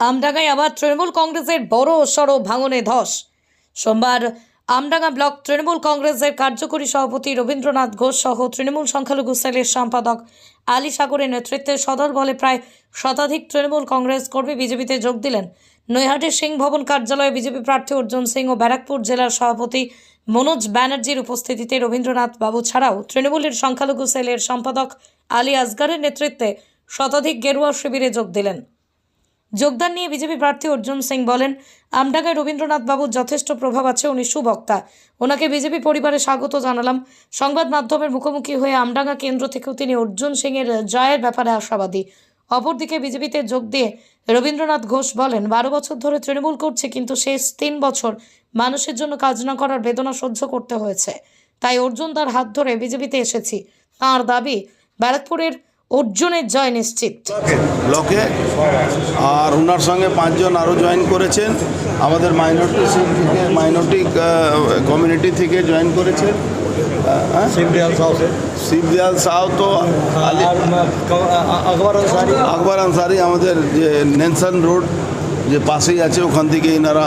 আমডাঙ্গায় আবার তৃণমূল কংগ্রেসের বড় সড় ভাঙনে ধস। সোমবার আমডাঙ্গা ব্লক তৃণমূল কংগ্রেসের কার্যকরী সভাপতি রবীন্দ্রনাথ ঘোষ সহ তৃণমূল সংখ্যালঘু সেলের সম্পাদক আলী সাগরের নেতৃত্বে সদর বলে প্রায় শতাধিক তৃণমূল কংগ্রেস কর্মী বিজেপিতে যোগ দিলেন। নৈহাটের সিং ভবন কার্যালয়ে বিজেপি প্রার্থী অর্জুন সিং ও ব্যারাকপুর জেলার সভাপতি মনোজ ব্যানার্জির উপস্থিতিতে রবীন্দ্রনাথ বাবু ছাড়াও তৃণমূলের সংখ্যালঘু সেলের সম্পাদক আলী আসগারের নেতৃত্বে শতাধিক গেরুয়া শিবিরে যোগ দিলেন। যোগদান নিয়ে বিজেপি প্রার্থী অর্জুন সিং বলেন, আমডাঙ্গায় রবীন্দ্রনাথ বাবুর যথেষ্ট প্রভাব আছে, উনি সুবক্তা। ওনাকে বিজেপি পরিবারে স্বাগত জানালাম। সংবাদ মাধ্যমের মুখোমুখি হয়ে আমডাঙ্গা কেন্দ্র থেকেও তিনি অর্জুন সিংয়ের জয়ের ব্যাপারে আশাবাদী। অপরদিকে বিজেপিতে যোগ দিয়ে রবীন্দ্রনাথ ঘোষ বলেন, বারো বছর ধরে তৃণমূল করছে, কিন্তু শেষ তিন বছর মানুষের জন্য কাজ না করার বেদনা সহ্য করতে হয়েছে। তাই অর্জুন তার হাত ধরে বিজেপিতে এসেছি। তাঁর দাবি, ব্যারাকপুরের অর্জুনের জয় নিশ্চিত। ব্লকে আর ওনার সঙ্গে পাঁচজন আরও জয়েন করেছেন। আমাদের মাইনরিটি থেকে মাইনরিটি কমিউনিটি থেকে জয়েন করেছেন। হ্যাঁ? শিবদয়াল সাউ তো আকবর আনসারি। আকবর আনসারি আমাদের যে নেনসন রোড যে পাশেই আছে ওখান থেকে এনারা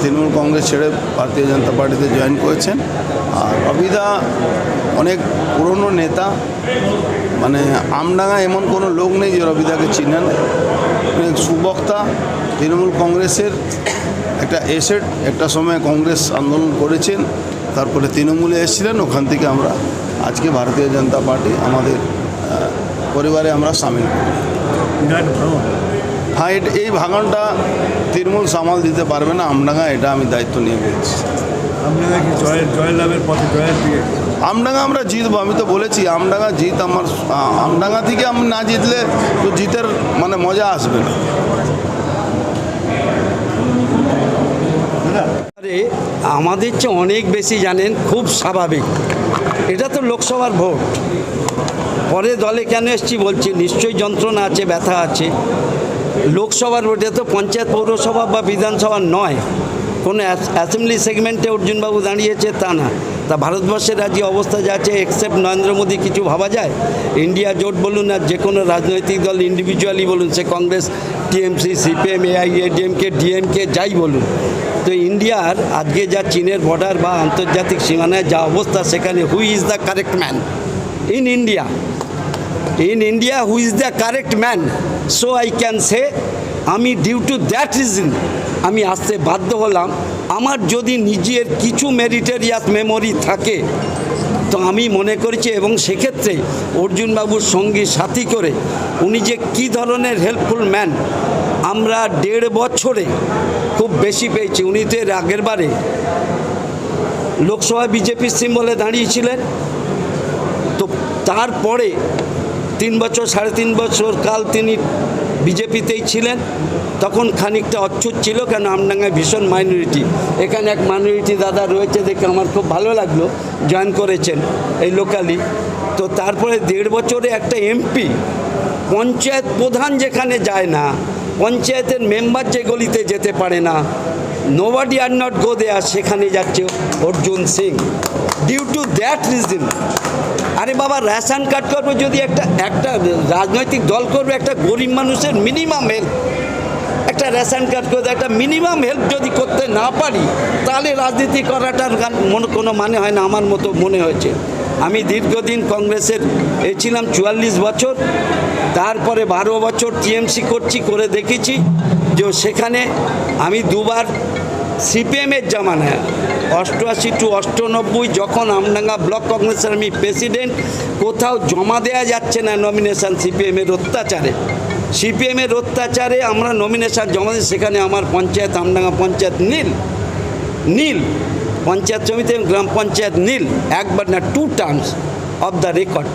তৃণমূল কংগ্রেস ছেড়ে ভারতীয় জনতা পার্টিতে জয়েন করেছেন। আর অভিদা অনেক পুরনো নেতা। মানে আমডাঙ্গা এমন কোনো লোক নেই যে রবিদাকে চিনেন অনেক সুবক্তা তৃণমূল কংগ্রেসের একটা এসেট, একটা সময় কংগ্রেস আন্দোলন করেছেন, তারপরে তৃণমূলে এসেছিলেন, ওখান থেকে আমরা আজকে ভারতীয় জনতা পার্টি আমাদের পরিবারে আমরা সামিল করি। হ্যাঁ এই ভাঙনটা তৃণমূল সামাল দিতে পারবে না, আমডাঙ্গা এটা আমি দায়িত্ব নিয়ে বলছি। আপনারা কি জয়ের জয়লাভের পথে জয়ের দিকে? আমডাঙ্গা আমরা জিতবো আমি তো বলেছি আমডাঙ্গা জিত আমার আমডাঙ্গা থেকে আমি না জিতলে তো জিতের মানে মজা আসবে না। আরে আমাদের চেয়ে অনেক বেশি জানেন খুব স্বাভাবিক। এটা তো লোকসভার ভোট। পরে দলে কেন এসছি বলছি নিশ্চয়ই যন্ত্রণা আছে ব্যথা আছে। লোকসভার ভোটে তো পঞ্চায়েত পৌরসভা বা বিধানসভা নয়। কোনো অ্যাস- অ্যাসেম্বলি সেগমেন্টে অর্জুনবাবু দাঁড়িয়েছে তা না। তা ভারতবর্ষের আজকে অবস্থা যা আছে এক্সেপ্ট নরেন্দ্র মোদী কিছু ভাবা যায়? ইন্ডিয়া জোট বলুন আর যে কোনো রাজনৈতিক দল ইন্ডিভিজুয়ালি বলুন, সে Congress, TMC, CPM AIADMK DMK যাই বলুন। তো ইন্ডিয়ার আজকে যা চীনের বর্ডার বা আন্তর্জাতিক সীমানায় যা অবস্থা, সেখানে who is the correct man in India in India who is the correct man so I can say আমি ডিউ টু দ্যাট রিজন আমি আসতে বাধ্য হলাম। আমার যদি নিজের কিছু মেরিটেরিয়াস মেমোরি থাকে, তো আমি মনে করেছি এবং সেক্ষেত্রে অর্জুনবাবুর সঙ্গী সাথী করে উনি যে কী ধরনের হেল্পফুল ম্যান আমরা দেড় বছরে খুব বেশি পেয়েছি। উনি তো এর আগের বারে লোকসভা বিজেপির সিম্বলে দাঁড়িয়েছিলেন। তো তারপরে তিন বছর, সাড়ে তিন বছর কাল তিনি বিজেপিতেই ছিলেন, তখন খানিকটা অচ্ছুত ছিল কেন আমডাঙ্গায় ভীষণ মাইনরিটি এখানে এক মাইনরিটি দাদা রয়েছে দেখে আমার খুব ভালো লাগল জয়েন করেছেন এই লোকালি তো তারপরে দেড় বছরে একটা এমপি পঞ্চায়েত প্রধান যেখানে যায় না, পঞ্চায়েতের মেম্বার যে গলিতে যেতে পারে না nobody are not go there সেখানে যাচ্ছে Arjun Singh. Due to that reason আরে বাবা রেশন কার্ড করব যদি একটা একটা রাজনৈতিক দল করবে, একটা গরিব মানুষের মিনিমাম হেল্প একটা রেশন কার্ড করে একটা মিনিমাম হেল্প যদি করতে না পারি, তাহলে রাজনীতি করাটার কোনো মানে হয় না, আমার মতো মনে হয়েছে। আমি দীর্ঘদিন কংগ্রেসের এ ছিলাম চুয়াল্লিশ বছর, তারপরে বারো বছর টিএমসি করছি, করে দেখেছি যে সেখানে আমি দুবার সিপিএমের জামানায় অষ্টআশি টু অষ্টানব্বই যখন আমডাঙ্গা ব্লক কংগ্রেসের আমি প্রেসিডেন্ট, কোথাও জমা দেওয়া যাচ্ছে না নমিনেশন সিপিএমের অত্যাচারে। সিপিএমের অত্যাচারে আমরা নমিনেশন জমা দিই, সেখানে আমার পঞ্চায়েত, আমডাঙ্গা পঞ্চায়েত নীল। নীল। পঞ্চায়েত সমিতি এবং গ্রাম পঞ্চায়েত নীল। একবার না to terms of the record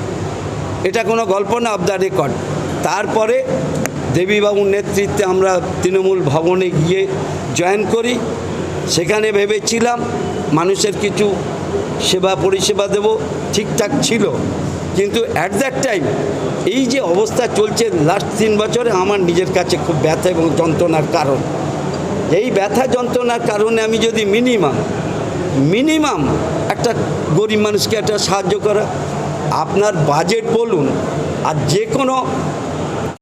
এটা কোনো গল্প না অফ দ্য রেকর্ড তারপরে দেবীবাবুর নেতৃত্বে আমরা তৃণমূল ভবনে গিয়ে জয়েন করি। সেখানে ভেবেছিলাম মানুষের কিছু সেবা পরিষেবা দেব, ঠিকঠাক ছিল। কিন্তু অ্যাট দ্যাট টাইম এই যে অবস্থা চলছে লাস্ট তিন বছরে আমার নিজের কাছে খুব ব্যথা এবং যন্ত্রণার কারণ। এই ব্যথা যন্ত্রণার কারণে আমি যদি মিনিমাম মিনিমাম একটা গরিব মানুষকে একটা সাহায্য করা, আপনার বাজেট বলুন আর যে কোনো